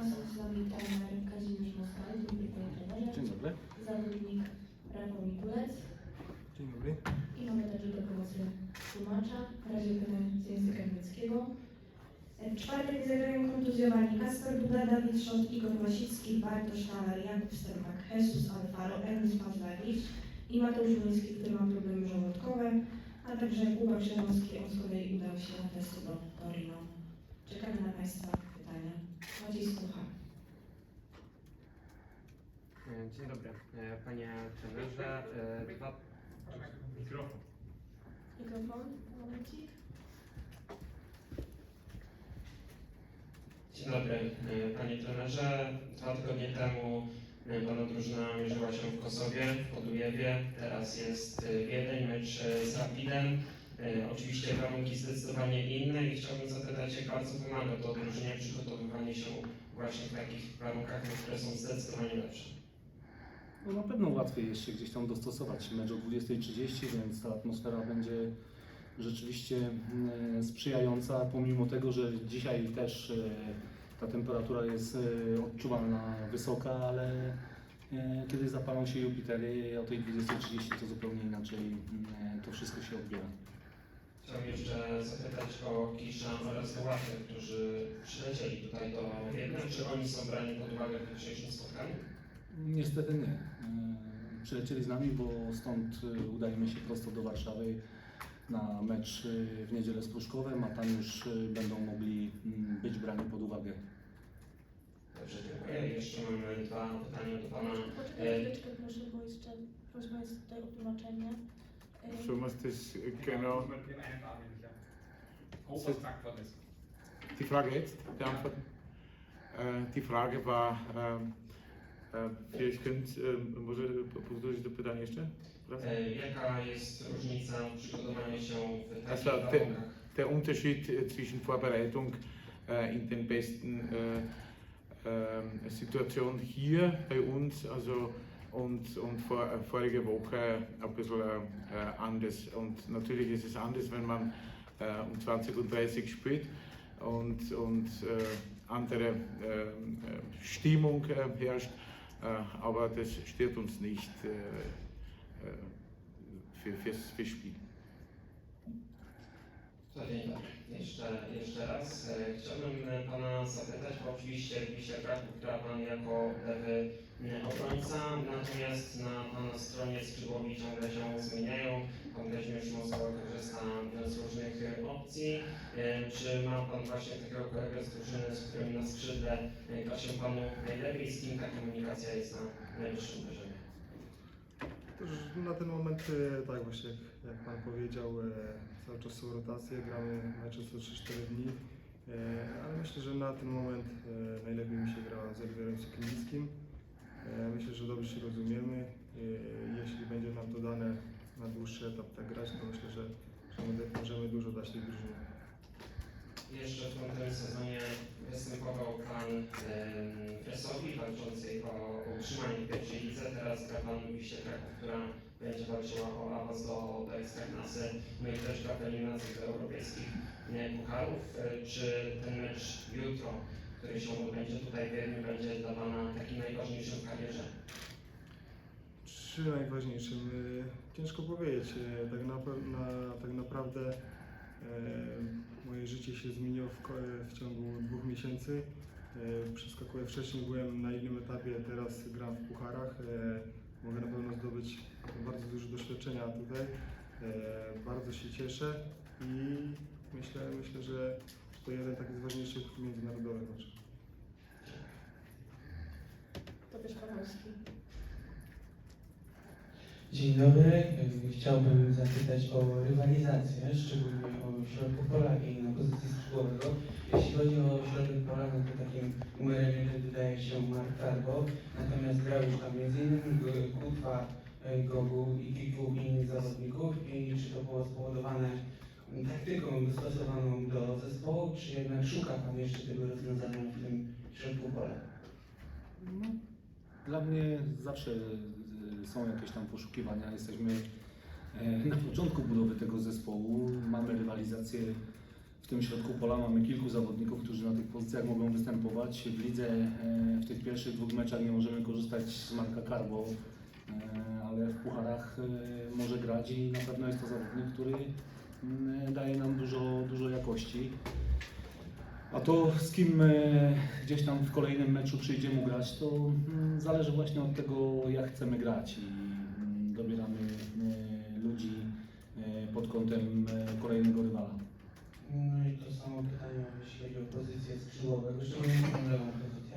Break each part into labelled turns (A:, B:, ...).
A: Są z nami trener Kazimierz Moskal, dzień dobry panie trenerze.
B: Dzień dobry.
A: Zawodnik Rafał Mikulec.
B: Dzień dobry.
A: I mamy także do pomocy tłumacza, na razie z języka niemieckiego. W czwartek zagrają kontuzjowani Kasper Duda, Dawid Szot, Igor Wasicki, Bartosz Taler, Jakub Sterbak, Jesus Alfaro, Ernest Pawlewicz i Mateusz Łuński, który ma problemy żołądkowe, a także Kuba Krzemowski, on z kolei udał się na testy do Torino. Czekamy na Państwa Maciej Skucha.
C: E, Dzień dobry, E, panie trenerze. E, Dwa...
B: Mikrofon.
A: Mikrofon, momencik.
C: Dzień dobry, e, panie trenerze. Dwa tygodnie temu e, pana drużyna mierzyła się w Kosowie, w Podujewie. Teraz jest e, Wiedeń, mecz e, z Rapidem. E, Oczywiście warunki zdecydowanie inne i chciałbym zapytać, jak bardzo pomaga to drużynie przygotowywanie się właśnie w takich warunkach, które są zdecydowanie lepsze.
B: No na pewno łatwiej jest się gdzieś tam dostosować. Mecz o 20.30, więc ta atmosfera będzie rzeczywiście mm, sprzyjająca, pomimo tego, że dzisiaj też e, ta temperatura jest e, odczuwalna wysoka, ale e, kiedy zapalą się Jupitery o tej 20.30 to zupełnie inaczej to wszystko się odbiera.
C: Chciałem jeszcze zapytać o Kisza oraz Gołatę, którzy przylecieli tutaj do Wiednia. Czy oni są brani pod uwagę w dzisiejszym spotkaniu?
B: Niestety nie. E, Przylecieli z nami, bo stąd e, udajemy się prosto do Warszawy na mecz e, w niedzielę z Pruszkowem, a tam już będą mogli mm, być brani pod uwagę.
C: Dobrze, dziękuję. Jeszcze mamy dwa pytania do Pana.
A: Poczekaj chwileczkę proszę, bo jeszcze prośba jest tutaj o tłumaczenie. E,
D: So muss das genau. Die Frage jetzt, die Antworten. Äh, die Frage war, ähm, äh, vielleicht könnt, äh, może powtórzyć to pytanie jeszcze? Raz?
C: Jaka jest różnica w przygotowaniu się w takich
D: Also? Der Unterschied äh, zwischen Vorbereitung äh, in den besten äh, ähm, Situationen hier bei uns also und, und vor, äh, vorige Woche ein bisschen äh, anders. Und natürlich ist es anders, wenn man äh, um 20.30 Uhr spielt und, und äh, andere äh, äh, Stimmung äh, herrscht. Äh, aber das stört uns nicht äh, äh, für, fürs, fürs Spiel.
C: Dzień dobry. Jeszcze, jeszcze raz e, chciałbym e, Pana zapytać, bo oczywiście Wiśle Kraków gra Pan jako lewy e, obrońca, natomiast na Pana stronie skrzydłowi ciągle się zmieniają. Pan Kazimierz Moskwa korzysta z różnych opcji. Czy ma Pan właśnie takiego kolegę z drużyny, z którym na skrzydle gra się Panu najlepiej, z kim ta komunikacja jest na najwyższym poziomie?
E: Na ten moment, e, tak właśnie jak, jak Pan powiedział, e, cały czas są rotacje, gramy mecze co 3-4 dni, e, ale myślę, że na ten moment najlepiej mi się gra z Elwierem Sokinickim. E, Myślę, że dobrze się rozumiemy. Jeśli będzie nam to dane na dłuższy etap tak grać, to myślę, że, że możemy dużo dać tej drużynie.
C: Jeszcze w tym sezonie występował Pan em, w Resowi walczącej o utrzymanie pierwszej lidze. Teraz gra Pan w Wiśle Kraków, która będzie walczyła o awans do, Ekstraklasy. No i też eliminacjach do europejskich e, pucharów. E, Czy ten mecz jutro, który się odbędzie tutaj w będzie dla Pana takim najważniejszym w karierze?
E: Trzy najważniejszym. y, Ciężko powiedzieć. y, Tak, na, na, tak naprawdę e, moje życie się zmieniło w, w ciągu dwóch miesięcy. E, Przeskakuję wcześniej, byłem na innym etapie, teraz gram w pucharach. E, Mogę na pewno zdobyć bardzo dużo doświadczenia tutaj. E, Bardzo się cieszę i myślę, myślę że to jeden taki z ważniejszych międzynarodowych.
A: To też Pawełski.
F: Dzień dobry. Chciałbym zapytać o rywalizację, szczególnie o środku pola i na pozycji skrzydłowego. Jeśli chodzi o środek pola, no to takim numerem jeden wydaje się Mark Tarbo, natomiast grał już tam m.in. Kutwa, e, Gogu i kilku innych zawodników. I czy to było spowodowane taktyką dostosowaną do zespołu, czy jednak szuka Pan jeszcze tego rozwiązania w tym środku pola?
B: No, dla mnie zawsze e, są jakieś tam poszukiwania. Jesteśmy e, na początku budowy tego zespołu. Mamy rywalizację w tym środku pola mamy kilku zawodników, którzy na tych pozycjach mogą występować. W lidze e, w tych pierwszych dwóch meczach nie możemy korzystać z Marka Karbo, e, ale w pucharach może grać i na pewno jest to zawodnik, który mm, daje nam dużo, dużo jakości. A to z kim e, gdzieś tam w kolejnym meczu przyjdzie mu grać, to mm, zależy właśnie od tego, jak chcemy grać i mm, dobieramy e, ludzi e, pod kątem kolejnego rywala.
F: No i to samo pytanie, jeśli chodzi o pozycję skrzydłowego, szczególnie lewą pozycję.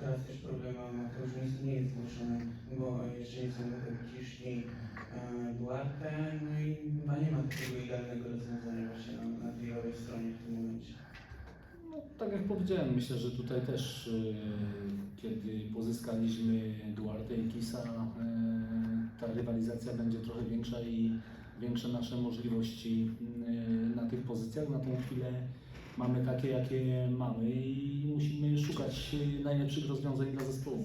F: Teraz też problemem Mateusz Miejsce nie jest zgłoszony, bo jeszcze nie są Kiszki, e, Duarte, no i chyba nie ma takiego idealnego rozwiązania właśnie na, na tej lewej stronie w tym momencie.
B: No, tak jak powiedziałem, myślę, że tutaj też y, kiedy pozyskaliśmy Duarte i Kisa, y, ta rywalizacja będzie trochę większa i większe nasze możliwości y, na tych pozycjach. Na tą chwilę mamy takie, jakie mamy i musimy szukać najlepszych rozwiązań dla zespołu.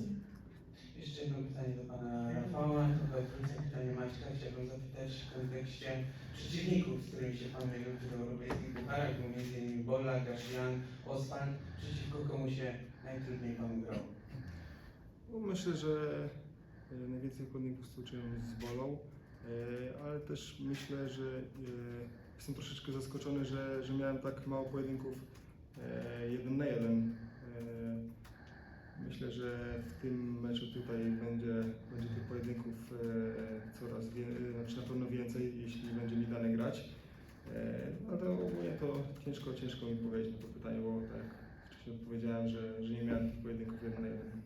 F: Jeszcze jedno pytanie do Pana Rafała, to wrócę pytanie Maćka. Chciałbym zapytać w kontekście przeciwników, z którymi się Pan mierzył w europejskich pucharach, bo między innymi Bolla, Gaszian, Ospan. Przeciwko komu się najtrudniej Panu grało?
E: No, myślę, że e, najwięcej podników stoczyłem z bolą, e, ale też myślę, że e, jestem troszeczkę zaskoczony, że, że miałem tak mało pojedynków jeden na jeden. E, Myślę, że w tym meczu tutaj będzie, będzie tych pojedynków e, coraz więcej, znaczy na pewno więcej, jeśli będzie mi dane grać. E, No to ogólnie to ciężko, ciężko mi powiedzieć na to pytanie, bo tak jak wcześniej odpowiedziałem, że, że nie miałem tych pojedynków jeden na jeden.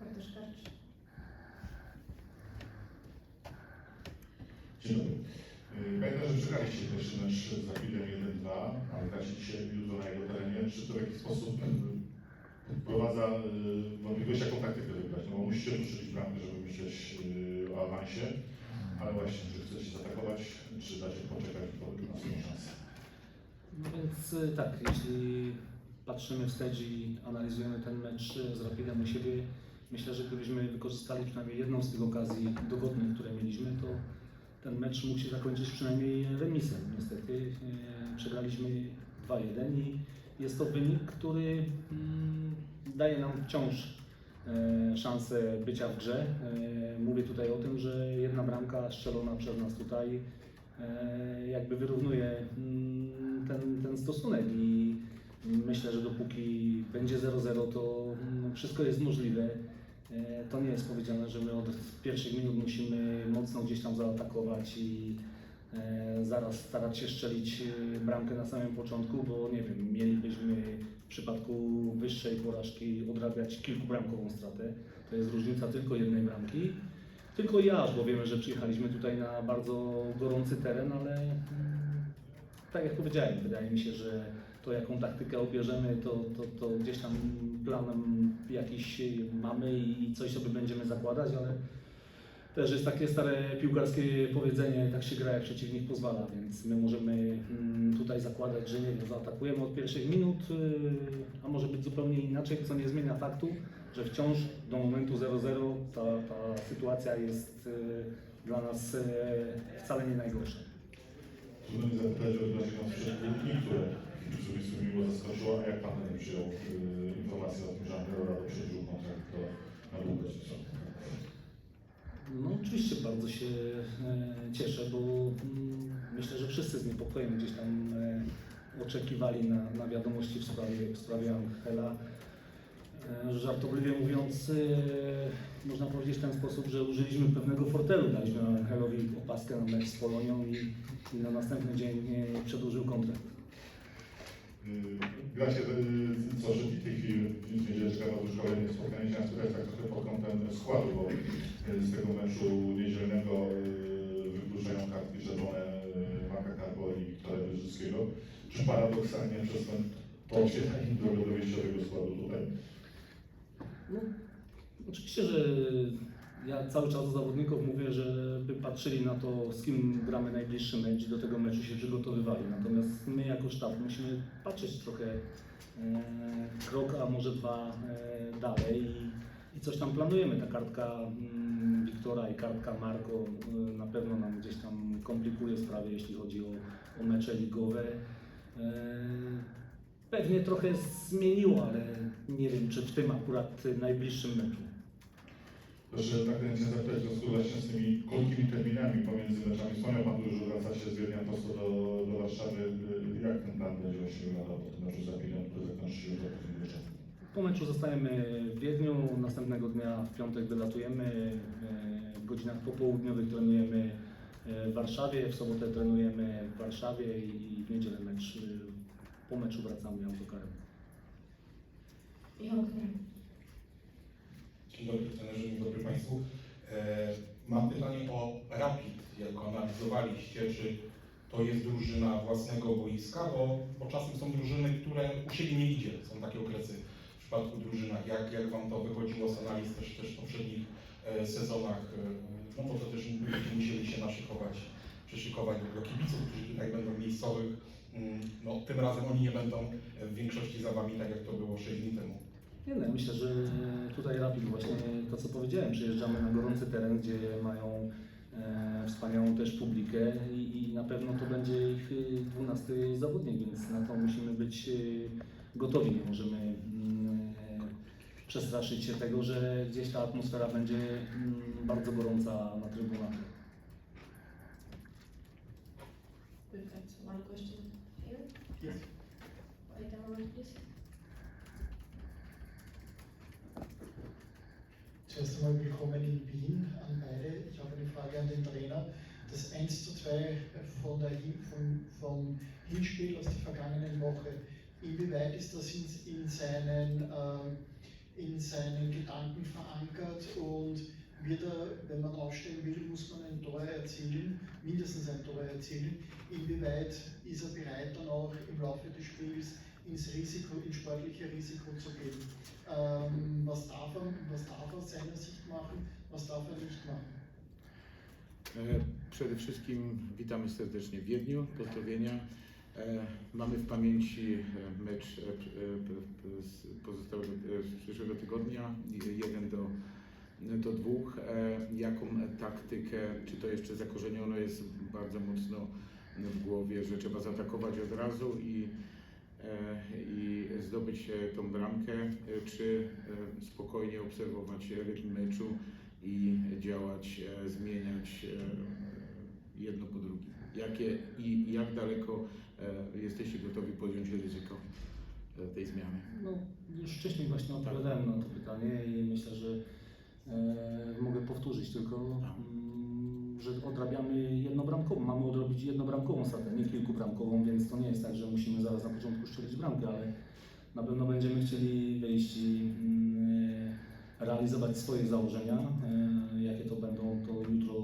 A: Bartosz Karcz.
G: Dzień dobry. Przegraliście pierwszy mecz z Rapidem 1-2, ale gracie dzisiaj jutro na jego terenie. Czy to w jakiś sposób y, wprowadza wątpliwość, jaką taktykę wybrać? No bo musicie ruszyć bramkę, żeby myśleć y, o awansie, ale właśnie, czy chcecie zaatakować, czy dacie poczekać na swoją szansę?
B: No więc tak, jeśli patrzymy wstecz i analizujemy ten mecz z Rapidem u siebie, myślę, że gdybyśmy wykorzystali przynajmniej jedną z tych okazji dogodnych, które mieliśmy, to ten mecz mógł się zakończyć przynajmniej remisem. Niestety y, przegraliśmy 2-1 i jest to wynik, który mm, daje nam wciąż e, szansę bycia w grze. E, Mówię tutaj o tym, że jedna bramka strzelona przez nas tutaj e, jakby wyrównuje mm, ten, ten stosunek i myślę, że dopóki będzie 0-0, to mm, wszystko jest możliwe. E, To nie jest powiedziane, że my od pierwszych minut musimy mocno gdzieś tam zaatakować i e, zaraz starać się strzelić e, bramkę na samym początku, bo nie wiem, mielibyśmy w przypadku wyższej porażki odrabiać kilkubramkową stratę. To jest różnica tylko jednej bramki. Tylko i aż, bo wiemy, że przyjechaliśmy tutaj na bardzo gorący teren, ale mm, tak jak powiedziałem, wydaje mi się, że to jaką taktykę obierzemy, to, to, to gdzieś tam planem jakiś mamy i coś sobie będziemy zakładać, ale też jest takie stare piłkarskie powiedzenie, tak się gra jak przeciwnik pozwala, więc my możemy mm, tutaj zakładać, że nie wiem, zaatakujemy od pierwszych minut, yy, a może być zupełnie inaczej, co nie zmienia faktu, że wciąż do momentu 0-0 ta, ta sytuacja jest yy, dla nas yy, wcale nie najgorsza.
G: Zapytać o krótki, które Kibicowi miło zaskoczyło, a jak Pan przyjął y, informację o tym, że Andrzej Rado przedłużył kontrakt do, na długość?
B: No oczywiście bardzo się e, cieszę, bo mm, myślę, że wszyscy z niepokojem gdzieś tam e, oczekiwali na, na wiadomości w sprawie, w sprawie Angela. E, żartobliwie mówiąc, można powiedzieć w ten sposób, że użyliśmy pewnego fortelu, daliśmy Angelowi opaskę na mecz z Polonią i, i na następny dzień przedłużył kontrakt.
G: Gracie y, co, tej chwili w niedzielę czeka Was już kolejne spotkanie. Chciałem spytać tak trochę pod kątem składu, bo y, z tego meczu niedzielnego y, wykluczają kartki czerwone Marka Karbo i Wiktora Wyrzyckiego. Czy paradoksalnie przez ten to oświetlenie drogę do wyjściowego składu tutaj?
B: No, oczywiście, że ja cały czas do zawodników mówię, żeby patrzyli na to, z kim gramy najbliższy mecz i do tego meczu się przygotowywali. Natomiast my jako sztab musimy patrzeć trochę e, krok, a może dwa e, dalej i i coś tam planujemy. Ta kartka mm, Wiktora i kartka Marko y, na pewno nam gdzieś tam komplikuje sprawę, jeśli chodzi o, o mecze ligowe. E, Pewnie trochę zmieniło, ale nie wiem, czy w tym akurat najbliższym meczu.
G: Proszę pragnę Cię zapytać związku właśnie z tymi krótkimi terminami pomiędzy meczami. Wspomniał Pan tu, że wraca się z Wiednia prosto do, do Warszawy. Jak ten plan będzie właśnie wyglądał po tym meczu z Rapidem, który zakończy się jutro po wieczorem?
B: Po meczu zostajemy w Wiedniu, następnego dnia w piątek wylatujemy, e, w godzinach popołudniowych trenujemy e, w Warszawie, w sobotę trenujemy w Warszawie i w niedzielę mecz. e, Po meczu wracamy autokarem.
A: Michał Kner.
H: Dzień dobry trenerze, dobry Państwu. E, Mam pytanie o Rapid. Jak analizowaliście, czy to jest drużyna własnego boiska, bo, bo czasem są drużyny, które u siebie nie idzie. Są takie okresy w przypadku drużynach. Jak, jak Wam to wychodziło z analiz też, też w poprzednich e, sezonach? E, No bo to też będziecie musieli się naszykować, przyszykować do kibiców, którzy tutaj będą miejscowych. Mm, No, tym razem oni nie będą w większości za Wami, tak jak to było 6 dni temu.
B: Nie no, ja myślę, że tutaj Rapid właśnie to co powiedziałem, przyjeżdżamy na gorący teren, gdzie mają e, wspaniałą też publikę i, i na pewno to będzie ich y, 12 zawodnik, więc na to musimy być y, gotowi. Nie możemy mm, e, przestraszyć się tego, że gdzieś ta atmosfera będzie mm, bardzo gorąca na trybunach.
A: Perfect. One question here?
E: Yes.
I: Einmal willkommen in Wien an beide. Ich habe eine Frage an den Trainer. Das 1 zu 2 von der vom, vom Hinspiel aus der vergangenen Woche, inwieweit ist das in, in, seinen, ähm, in seinen Gedanken verankert und wird er, wenn man aufstellen will, muss man ein Tor erzielen, mindestens ein Tor erzielen. Inwieweit ist er bereit, dann auch im Laufe des Spiels ins Risiko, ins sportliche Risiko zu gehen? Ähm, was, darf er, was darf er aus seiner Sicht machen, was darf er nicht machen?
D: E, Przede wszystkim witamy serdecznie w Wiedniu, pozdrowienia. E, Mamy w pamięci e, mecz e, e, z z przyszłego tygodnia, 1 do, do 2. Jaką taktykę, czy to jeszcze zakorzenione jest bardzo mocno w głowie, że trzeba zaatakować od razu i, e, i zdobyć e, tą bramkę, e, czy e, spokojnie obserwować rytm meczu i działać, e, zmieniać e, jedno po drugim. Jakie i jak daleko e, jesteście gotowi podjąć ryzyko e, tej zmiany?
B: No, już wcześniej właśnie odpowiadałem na to pytanie i myślę, że e, mogę powtórzyć tylko, mm, że odrabiamy jednobramkową. Mamy odrobić jednobramkową stratę, nie kilkubramkową, więc to nie jest tak, że musimy zaraz na początku strzelić bramkę, ale na pewno będziemy chcieli wyjść i mm, e, realizować swoje założenia. E, jakie to będą, to jutro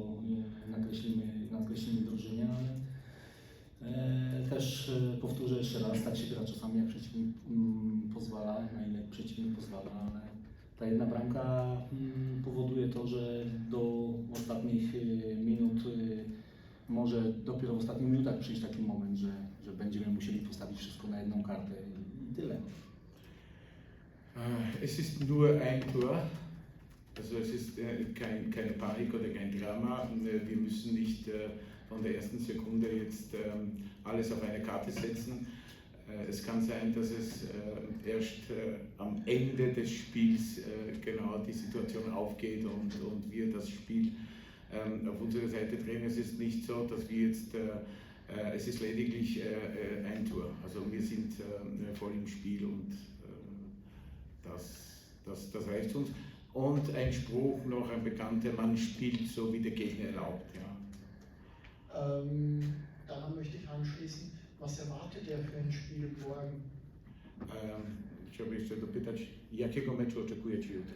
B: e, nakreślimy, nakreślimy drużynie, ale E, Też e, powtórzę jeszcze raz, tak się gra czasami jak przeciwnik mm, pozwala, na ile przeciwnik pozwala, ale ta jedna bramka mm, powoduje to, że do ostatnich e, minut e, może dopiero w ostatnich minutach przyjść taki moment, że, że będziemy musieli postawić wszystko na jedną kartę i tyle.
D: Äh, Es ist nur ein Tor, also es ist äh, kein, keine Panik oder kein Drama. Äh, Wir müssen nicht äh, von der ersten Sekunde jetzt ähm, alles auf eine Karte setzen. Äh, Es kann sein, dass es äh, erst äh, am Ende des Spiels genau die Situation aufgeht und, und wir das Spiel ähm, auf unserer Seite drehen. Es ist nicht so, dass wir jetzt, es ist lediglich ein Tor. Also wir sind äh, voll im Spiel und das, das, das reicht uns. Und ein Spruch noch, ein bekannter, man spielt so, wie der Gegner erlaubt. Ja.
I: Ähm, daran möchte ich anschließen, was erwartet er für ein Spiel morgen?
D: Chciałbym jeszcze dopytać, jakiego meczu oczekujecie jutro?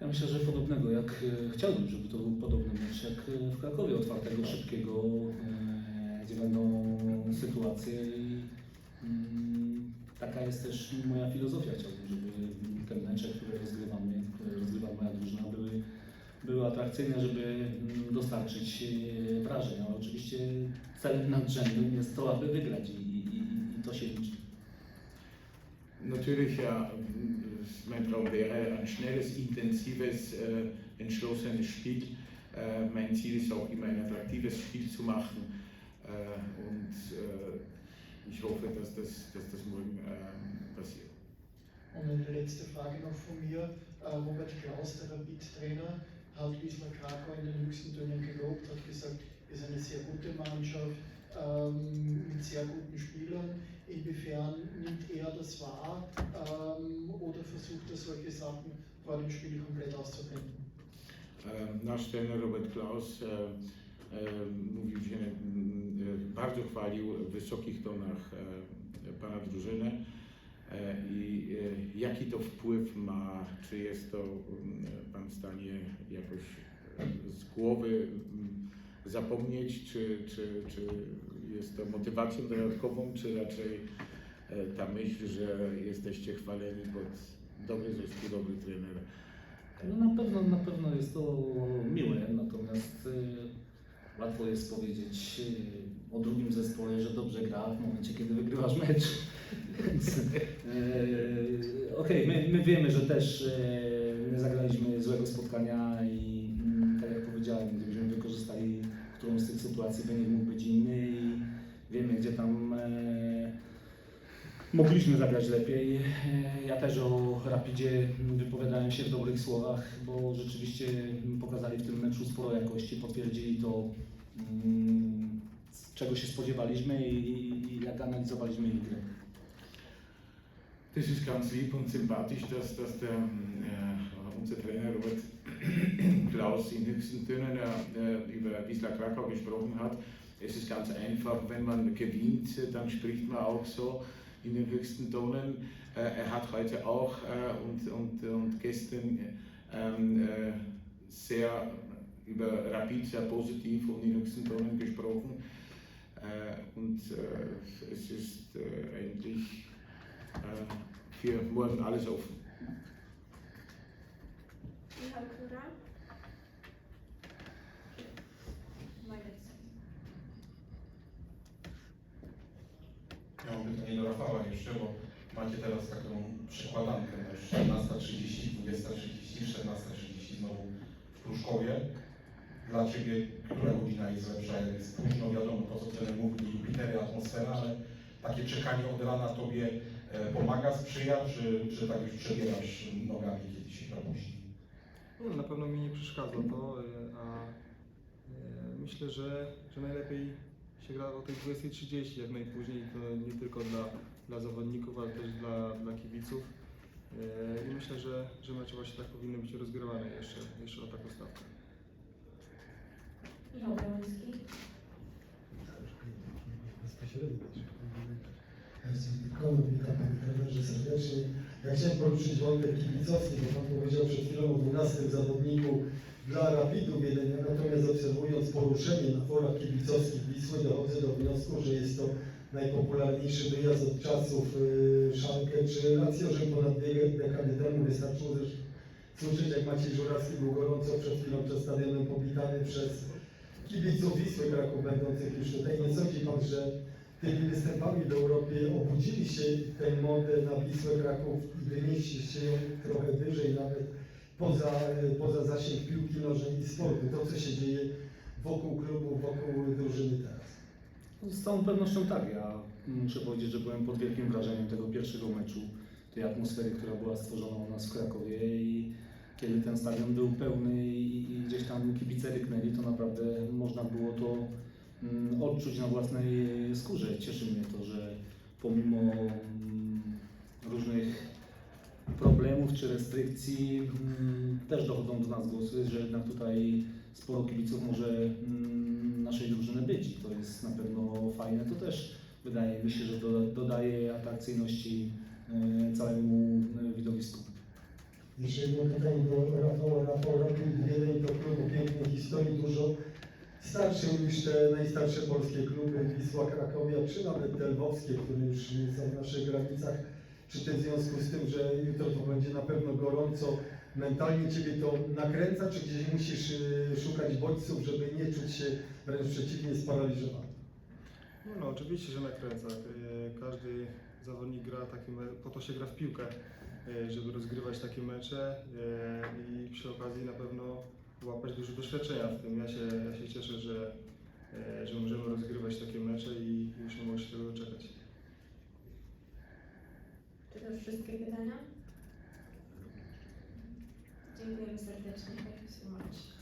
B: Ja myślę, że podobnego jak e, chciałbym, żeby to był podobny mecz jak e, w Krakowie, otwartego, szybkiego, e, gdzie będą sytuacje i mm, taka jest też moja filozofia. Chciałbym, żeby te mecze, które rozgrywamy, które rozgrywa moja drużyna, były, były atrakcyjne, żeby mm, dostarczyć e, wrażeń. Ale oczywiście celem nadrzędnym jest to, aby wygrać i, i, i to się liczy.
D: Natürlich, ja, mein Traum wäre ein schnelles, intensives, äh, entschlossenes Spiel. Äh, mein Ziel ist auch immer ein attraktives Spiel zu machen äh, und äh, ich hoffe, dass das, dass das morgen passiert.
I: Und eine letzte Frage noch von mir. Äh, Robert Klaus, der Rapid-Trainer, hat Wismar Krakau in den höchsten Tönen gelobt, hat gesagt, ist eine sehr gute Mannschaft ähm, mit sehr guten Spielern. Inwiefern nimmt er das wahr ähm, oder versucht er solche Sachen vor dem Spiel komplett auszublenden?
D: Ähm, nasz trener Robert Klaus äh, ähm, mówił, że mm, e, bardzo chwalił w wysokich tonach e, pana drużynę. I e, jaki to wpływ ma, czy jest to mm, pan w stanie jakoś e, z głowy mm, zapomnieć, czy, czy, czy jest to motywacją dodatkową, czy raczej e, ta myśl, że jesteście chwaleni pod dobry zespół, dobry trener.
B: No na pewno, na pewno jest to miłe, natomiast łatwo jest powiedzieć o drugim zespole, że dobrze gra w momencie, kiedy wygrywasz mecz. Y, Okej, my, my wiemy, że też y, nie zagraliśmy złego spotkania i mm, tak jak powiedziałem, gdybyśmy wykorzystali którąś z tych sytuacji, wynik mógł być inny i wiemy, gdzie tam e, Mogliśmy zagrać lepiej. E, Ja też o Rapidzie wypowiadałem się w dobrych słowach, bo rzeczywiście pokazali w tym meczu sporo jakości, potwierdzili to, mm, czego się spodziewaliśmy i- i jak analizowaliśmy ich grę.
D: Das ist ganz lieb und sympathisch, dass, dass der, äh, unser Trainer Robert Klaus in höchsten Tönen äh, über Wisla Krakau gesprochen hat. Es ist ganz einfach, wenn man gewinnt, dann spricht man auch so in den höchsten Tonen. Äh, er hat heute auch äh, und, und, und gestern ähm, äh, sehr über Rapid sehr positiv und in höchsten Tonen gesprochen. Äh, und äh, es ist äh, eigentlich für morgen alles offen.
A: Michał Kura.
H: Ja mam pytanie do Rafała jeszcze, bo macie teraz taką przekładankę na już 14.30, 20.30, 14.30 znowu w Pruszkowie. Dla Ciebie która godzina jest lepsza? Jak jest późno, wiadomo to co trener mówi, Jupitery, atmosfera, ale takie czekanie od rana Tobie pomaga, sprzyja, czy, czy tak już przebierasz nogami, kiedy się później?
E: No, na pewno mi nie przeszkadza to, y, a y, myślę, że, że najlepiej się gra o tej 20.30 jak najpóźniej, to nie tylko dla, dla zawodników, ale też dla, dla kibiców. Y, I myślę, że, że mecze właśnie tak powinny być rozgrywane jeszcze, jeszcze o taką stawkę.
A: Michał Gałęski.
J: Bezpośrednio, witam Panie Trenerze serdecznie. Ja chciałem poruszyć wątek kibicowski, bo Pan powiedział przed chwilą o 12 zawodniku dla Rapidu Wiedenia, natomiast obserwując poruszenie na forach kibicowskich Wisły dochodzę do wniosku, że jest to najpopularniejszy wyjazd od czasów yy, Szalkę czy Lazio, że ponad dwie dekady temu wystarczyło też słyszeć jak Maciej Żurawski był gorąco przed chwilą przed stadionem powitany przez kibiców Wisły Kraków będących już tutaj. Nie sądzi Pan, że tymi występami w Europie obudziliście tę modę na Wisłę Kraków i wynieśliście ją trochę wyżej, nawet poza, poza zasięg piłki nożnej i sportu. To, co się dzieje wokół klubu, wokół drużyny teraz.
B: Z całą pewnością tak. Ja muszę powiedzieć, że byłem pod wielkim wrażeniem tego pierwszego meczu, tej atmosfery, która była stworzona u nas w Krakowie i kiedy ten stadion był pełny i, i gdzieś tam kibice ryknęli, to naprawdę można było to mm, odczuć na własnej skórze. Cieszy mnie to, że pomimo mm, różnych problemów czy restrykcji mm, też dochodzą do nas głosy, że jednak tutaj sporo kibiców może mm, naszej drużyny być i to jest na pewno fajne. To też wydaje mi się, że do, dodaje atrakcyjności e, całemu e, widowisku.
J: Jeszcze jedno pytanie do Rafała. Rafał Rapid Wiedeń to klub o pięknej historii, dużo starszy niż te najstarsze polskie kluby Wisła Krakowia, czy nawet te lwowskie, które już są w naszych granicach. Czy ty w związku z tym, że jutro to będzie na pewno gorąco, mentalnie Ciebie to nakręca, czy gdzieś musisz y, szukać bodźców, żeby nie czuć się wręcz przeciwnie sparaliżowany?
E: No, no oczywiście, że nakręca. Y, Każdy, zawodnik gra takie, me- po to się gra w piłkę, e, żeby rozgrywać takie mecze e, i przy okazji na pewno łapać dużo doświadczenia w tym. Ja się, ja się cieszę, że, e, że możemy rozgrywać takie mecze i już nie mogę się tego doczekać.
A: Czy to już wszystkie pytania? Dziękujemy serdecznie. So much.